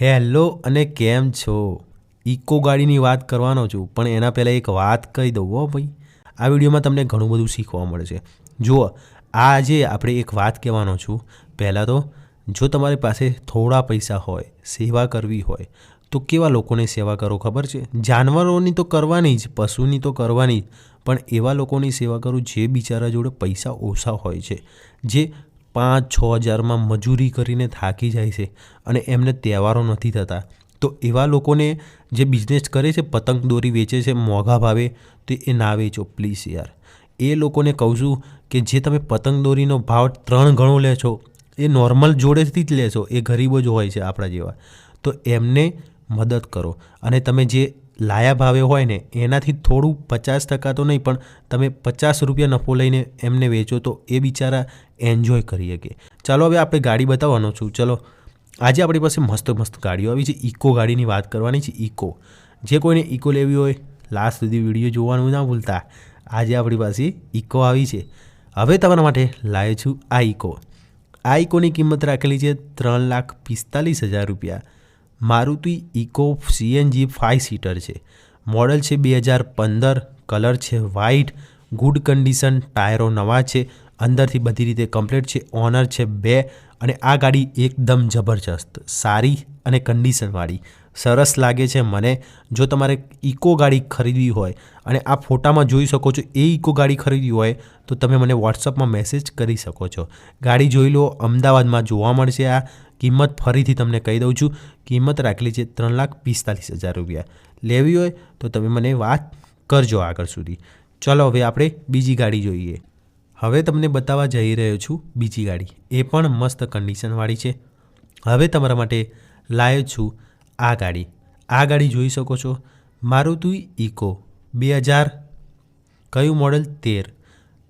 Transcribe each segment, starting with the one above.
Hello અને કેમ છો? ઇકો ગાડીની વાત કરવાનો છું, પણ એના પહેલાં એક વાત કહી દઉં, હો ભાઈ. આ વિડીયોમાં તમને ઘણું બધું શીખવા મળશે. જુઓ, આજે આપણે એક વાત કહેવાનો છું. પહેલાં તો, જો તમારી પાસે થોડા પૈસા હોય, સેવા કરવી હોય, તો કેવા લોકોની સેવા કરો ખબર છે? જાનવરોની તો કરવાની જ, પશુની તો કરવાની જ, પણ એવા લોકોની સેવા કરું જે બિચારા જોડે પૈસા ઓછા હોય છે. જે પાંચ છ હજારમાં મજૂરી કરીને થાકી જાય છે અને એમને તહેવારો નથી થતા. તો એવા લોકોને જે બિઝનેસ કરે છે, પતંગ દોરી વેચે છે, મોંઘા ભાવે, તો એ ના વેચો પ્લીઝ યાર. એ લોકોને કહું છું કે જે તમે પતંગ દોરીનો ભાવ ત્રણ ગણો લે છો, એ નોર્મલ જોડેથી જ લેશો એ ગરીબો જ હોય છે આપણા જેવા. તો એમને મદદ કરો. અને તમે જે લાયા ભાવે હોય ને, એનાથી થોડું પચાસ ટકા તો નહીં, પણ તમે પચાસ રૂપિયા નફો લઈને એમને વેચો તો એ બિચારા એન્જોય કરી શકે. ચાલો હવે આપણે ગાડી બતાવવાનો છું. ચલો, આજે આપણી પાસે મસ્ત મસ્ત ગાડીઓ આવી છે. ઇકો ગાડીની વાત કરવાની છે, ઇકો. જે કોઈને ઇકો લેવી હોય, લાસ્ટ સુધી વીડિયો જોવાનું ના ભૂલતા. આજે આપણી પાસે ઇકો આવી છે. હવે તમારા માટે લાવ્યો છું આ ઇકો. આ ઇકોની કિંમત રાખેલી છે ત્રણ લાખ પિસ્તાલીસ હજાર રૂપિયા. Maruti Eco CNG five seater છે. મોડલ છે બે હજાર પંદર, કલર છે વ્હાઇટ ગુડ કન્ડિશન ટાયરો નવા છે. અંદરથી બધી રીતે કમ્પ્લીટ છે ઓનર છે બે, અને આ ગાડી એકદમ જબરજસ્ત, સારી અને કન્ડિશનવાળી સરસ લાગે છે મને. જો તમારે ઇકો ગાડી ખરીદવી હોય અને આ ફોટામાં જોઈ શકો છો એ ઇકો ગાડી ખરીદવી હોય, તો તમે મને વોટ્સઅપમાં મેસેજ કરી શકો છો. ગાડી જોઈ લો, અમદાવાદમાં જોવા મળશે આ. કિંમત ફરીથી તમને કહી દઉં છું. કિંમત રાખેલી છે ત્રણ લાખ પિસ્તાલીસ હજાર રૂપિયા. લેવી હોય તો તમે મને વાત કરજો આગળ સુધી. ચલો, હવે આપણે બીજી ગાડી જોઈએ. હવે તમને બતાવવા જઈ રહ્યો છું બીજી ગાડી. એ પણ મસ્ત કન્ડિશનવાળી છે. હવે તમારા માટે લાવ્યો છું આ ગાડી. આ ગાડી જોઈ શકો છો. મારુતિ ઇકો બે હજાર. કયું મોડલ? તેર.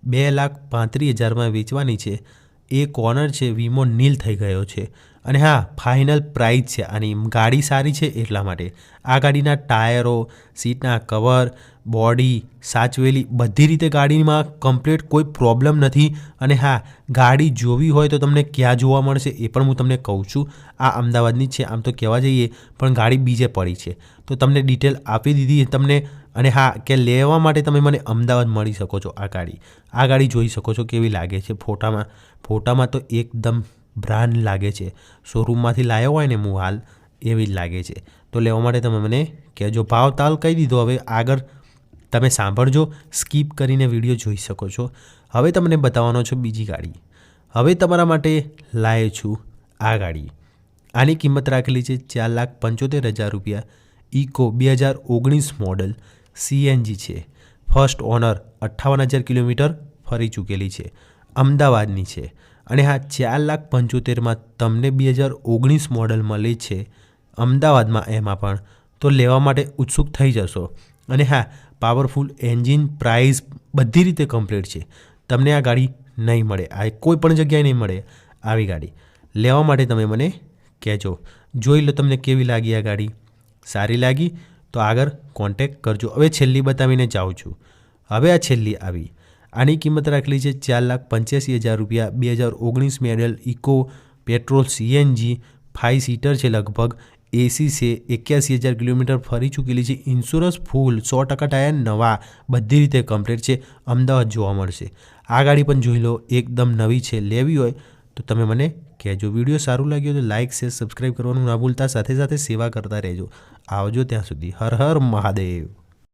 બે લાખ પાંત્રીસ હજારમાં વેચવાની છે. એ કોર્નર છે, વીમો નીલ થઈ ગયો છે. અને હા, ફાઇનલ પ્રાઇસ છે. આની ગાડી સારી છે એટલા માટે. આ ગાડીના ટાયરો, સીટના કવર બોડી સાચવેલી બધી રીતે ગાડીમાં કમ્પ્લીટ કોઈ પ્રોબ્લેમ નથી. અને હા, ગાડી જોવી હોય તો તમને ક્યાં જોવા મળશે એ પણ હું તમને કહું છું. આ અમદાવાદની છે, આમ તો કહેવા જઈએ, પણ ગાડી બીજે પડી છે. તો તમને ડિટેલ આપી દીધી તમને, અને હા, કે લેવા માટે તમે મને અમદાવાદ મળી શકો છો આ ગાડી. આ ગાડી જોઈ શકો છો કેવી લાગે છે ફોટામાં. ફોટામાં તો એકદમ બ્રાન્ડ લાગે છે. શોરૂમમાંથી લાવ્યો હોય ને હું હાલ, એવી જ લાગે છે. તો લેવા માટે તમે મને કહેજો. ભાવ તાલ કહી દીધો. હવે આગળ તમે સાંભળજો, સ્કીપ કરીને વીડિયો જોઈ શકો છો. હવે તમને બતાવવાનો છું બીજી ગાડી. હવે તમારા માટે લાવે છું આ ગાડી. આની કિંમત રાખેલી છે ચાર લાખ પંચોતેર હજાર રૂપિયા. ઇકો બે હજાર ઓગણીસ મોડલ સીએનજી છે. ફર્સ્ટ ઓનર અઠ્ઠાવન હજાર કિલોમીટર ફરી ચૂકેલી છે. અમદાવાદની છે. અને હા, ચાર લાખ પંચોતેરમાં તમને બે હજાર ઓગણીસ મોડલ મળે છે અમદાવાદમાં એમાં પણ. તો લેવા માટે ઉત્સુક થઈ જશો. અને હા પાવરફુલ એન્જિન પ્રાઇઝ બધી રીતે કમ્પ્લીટ છે. તમને આ ગાડી નહીં મળે, આ કોઈ પણ જગ્યાએ નહીં મળે, આવી ગાડી. લેવા માટે તમે મને કહેજો. જોઈ લો તમને કેવી લાગી આ ગાડી. સારી લાગી તો આગળ કોન્ટેક કરજો. હવે છેલ્લી બતાવીને જાઉં છું. હવે આ છેલ્લી આવી. આની કિંમત રાખેલી છે ચાર લાખ પંચ્યાસી હજાર રૂપિયા. બે હજાર ઓગણીસ model Eco petrol CNG five seater છે લગભગ. એસી છે, એક્યાસી હજાર કિલોમીટર ફરી ચૂકેલી છે. ઇન્સ્યોરન્સ ફૂલ, સો ટકા ટાયર નવા, બધી રીતે કમ્પ્લીટ છે. અમદાવાદ જોવા મળશે. આ ગાડી પણ જોઈ લો, એકદમ નવી છે, લેવી હોય તો તમે મને કહેજો. વીડિયો સારું લાગ્યો તો લાઇક શેર સબસ્ક્રાઈબ કરવાનું ના ભૂલતા. સાથે સાથે સેવા કરતા રહેજો. આવજો ત્યાં સુધી. હર હર મહાદેવ.